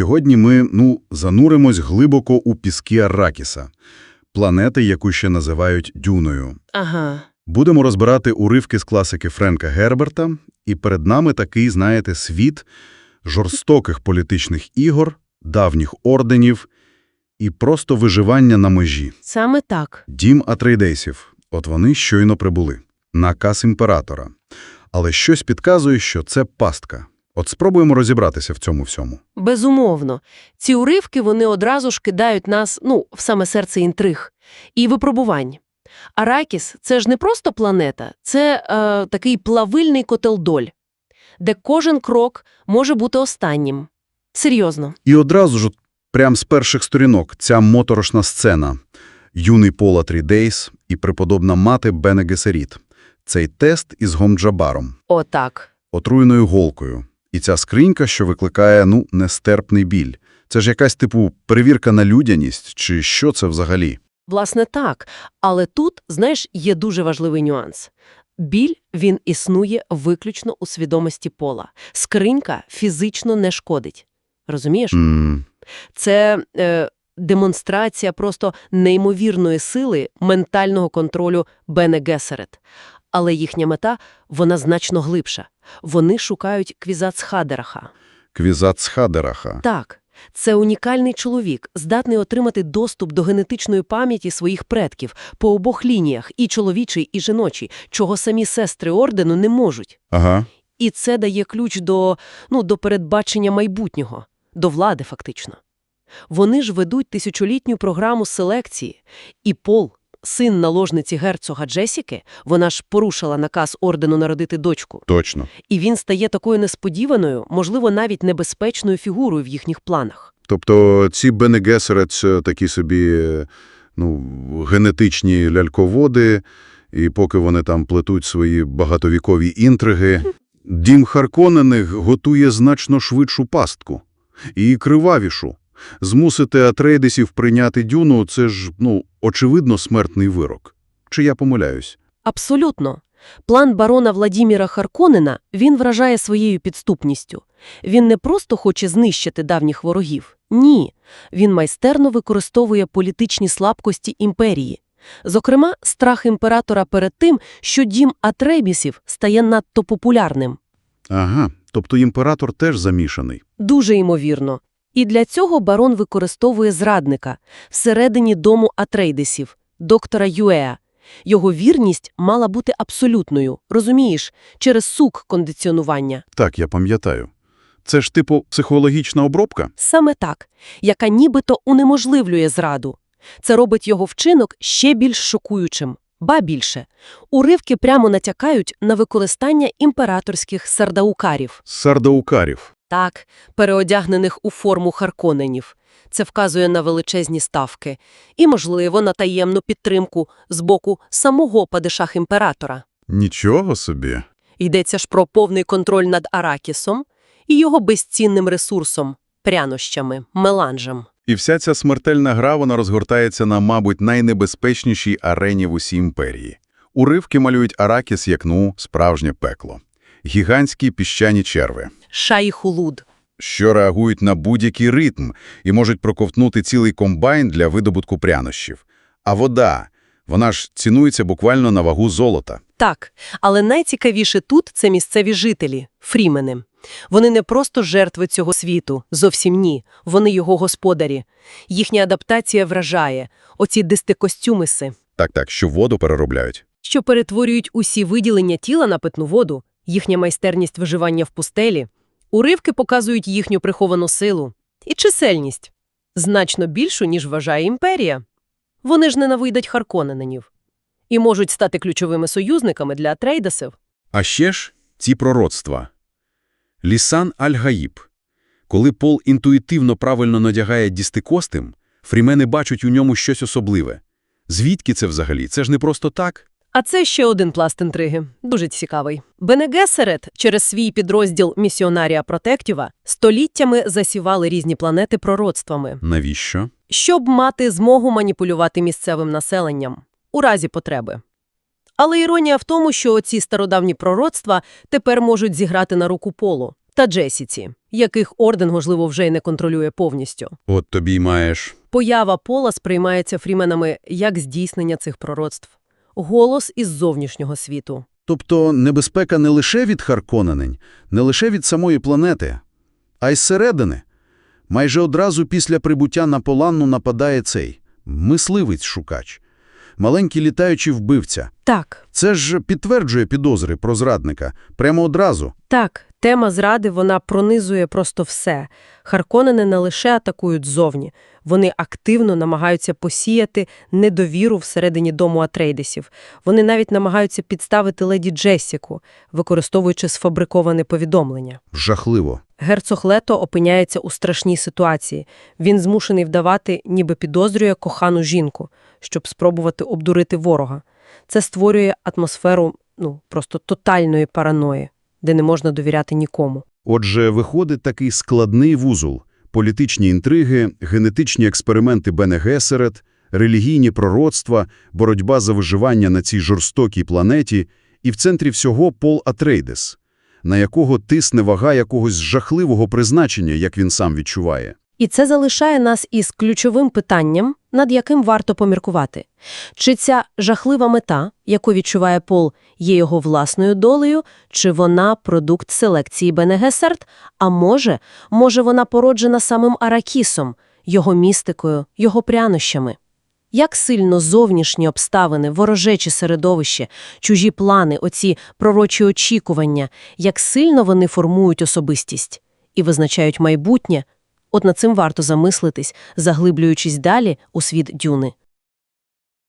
сьогодні ми, ну, зануримось глибоко у піски Арракіса, планети, яку ще називають Дюною. Ага. Будемо розбирати уривки з класики Френка Герберта, і перед нами такий, знаєте, світ жорстоких політичних ігор, давніх орденів і просто виживання на межі. Саме так. Дім Атрейдейсів. От вони щойно прибули. Наказ імператора. Але щось підказує, що це пастка. От спробуємо розібратися в цьому всьому. Безумовно. Ці уривки, вони одразу ж кидають нас, ну, в саме серце інтриг і випробувань. Аракіс – це ж не просто планета, це е, такий плавильний котелдоль, де кожен крок може бути останнім. Серйозно. І одразу ж, от прям з перших сторінок, ця моторошна сцена. Юний Пол Атрейдейс і преподобна мати Бене Гесеріт. Цей тест із Гомджабаром, Отак. отруєною голкою. І ця скринька, що викликає, ну, нестерпний біль. Це ж якась, типу, перевірка на людяність, чи що це взагалі? Власне, так. Але тут, знаєш, є дуже важливий нюанс. Біль, він існує виключно у свідомості пола. Скринька фізично не шкодить. Розумієш? М, Це е, демонстрація просто неймовірної сили ментального контролю Бене Гесерет. Але їхня мета, вона значно глибша. Вони шукають Квізацхадераха. Квізат Хадераха. Так, це унікальний чоловік, здатний отримати доступ до генетичної пам'яті своїх предків по обох лініях, і чоловічий, і жіночий, чого самі сестри ордену не можуть. Ага. І це дає ключ до, ну, до передбачення майбутнього, до влади фактично. Вони ж ведуть тисячолітню програму селекції, і Пол, син наложниці герцога Джесіки, вона ж порушила наказ ордену народити дочку, Точно. і він стає такою несподіваною, можливо, навіть небезпечною фігурою в їхніх планах. Тобто ці Бенегесерет – це такі собі, е, ну, генетичні ляльководи, і поки вони там плетуть свої багатовікові інтриги, дім Харконених готує значно швидшу пастку. І кривавішу. Змусити Атрейдесів прийняти Дюну – це ж, ну, очевидно, смертний вирок. Чи я помиляюсь? Абсолютно. План барона Владіміра Харконена він вражає своєю підступністю. Він не просто хоче знищити давніх ворогів. Ні. Він майстерно використовує політичні слабкості імперії. Зокрема, страх імператора перед тим, що дім Атрейбісів стає надто популярним. Ага, тобто імператор теж замішаний. Дуже ймовірно. І для цього барон використовує зрадника всередині дому Атрейдесів, доктора Юеа. Його вірність мала бути абсолютною, розумієш, через сук кондиціонування. Так, я пам'ятаю. Це ж типу психологічна обробка? Саме так, яка нібито унеможливлює зраду. Це робить його вчинок ще більш шокуючим. Ба більше, уривки прямо натякають на використання імператорських сардаукарів. Сардаукарів. Так, переодягнених у форму харконенів. Це вказує на величезні ставки і, можливо, на таємну підтримку з боку самого падишах-імператора. Нічого собі. Йдеться ж про повний контроль над Аракісом і його безцінним ресурсом – прянощами, меланжем. І вся ця смертельна гра вона розгортається на, мабуть, найнебезпечнішій арені в усій імперії. Уривки малюють Аракіс як, ну, справжнє пекло. Гігантські піщані черви, Шаїхулуд. що реагують на будь-який ритм і можуть проковтнути цілий комбайн для видобутку прянощів. А вода, вона ж цінується буквально на вагу золота. Так, але найцікавіше тут – це місцеві жителі – фрімени. Вони не просто жертви цього світу, зовсім ні. Вони його господарі. Їхня адаптація вражає. Оці дистикостюмиси, Так-так, що воду переробляють. що перетворюють усі виділення тіла на питну воду, їхня майстерність виживання в пустелі. Уривки показують їхню приховану силу. І чисельність. Значно більшу, ніж вважає імперія. Вони ж ненавидять Харконененів. І можуть стати ключовими союзниками для Атрейдесів. А ще ж ці пророцтва. Лісан Аль-Гаїб. Коли Пол інтуїтивно правильно надягає дістикостим, фрімени бачать у ньому щось особливе. Звідки це взагалі? Це ж не просто так? А це ще один пласт інтриги. Дуже цікавий. Бене Гесерет через свій підрозділ Місіонарія Протектіва століттями засівали різні планети пророцтвами, Навіщо? щоб мати змогу маніпулювати місцевим населенням у разі потреби. Але іронія в тому, що ці стародавні пророцтва тепер можуть зіграти на руку полу. та Джесіці, яких Орден, можливо, вже й не контролює повністю. От тобі й маєш. Поява Пола сприймається фріменами як здійснення цих пророцтв. Голос із зовнішнього світу. Тобто небезпека не лише від Харконенень, не лише від самої планети, а й зсередини. Майже одразу після прибуття на Поланну нападає цей мисливець-шукач. Маленький літаючий вбивця. Так, Це ж підтверджує підозри про зрадника. Прямо одразу. так, тема зради, вона пронизує просто все. Харконени не лише атакують ззовні, вони активно намагаються посіяти недовіру всередині дому Атрейдесів. Вони навіть намагаються підставити леді Джессіку, використовуючи сфабриковане повідомлення. Жахливо. Герцог Лето опиняється у страшній ситуації. Він змушений вдавати, ніби підозрює кохану жінку, щоб спробувати обдурити ворога. Це створює атмосферу, ну, просто тотальної параної, де не можна довіряти нікому. Отже, виходить такий складний вузол. Політичні інтриги, генетичні експерименти Бене Гесерет, релігійні пророцтва, боротьба за виживання на цій жорстокій планеті і в центрі всього Пол Атрейдес, на якого тисне вага якогось жахливого призначення, як він сам відчуває. І це залишає нас із ключовим питанням, над яким варто поміркувати. Чи ця жахлива мета, яку відчуває Пол, є його власною долею, чи вона продукт селекції Бенегесерт, а може, може вона породжена самим Аракісом, його містикою, його прянощами? Як сильно зовнішні обставини, ворожечі середовище, чужі плани, оці пророчі очікування, як сильно вони формують особистість і визначають майбутнє, От над цим варто замислитись, заглиблюючись далі у світ Дюни.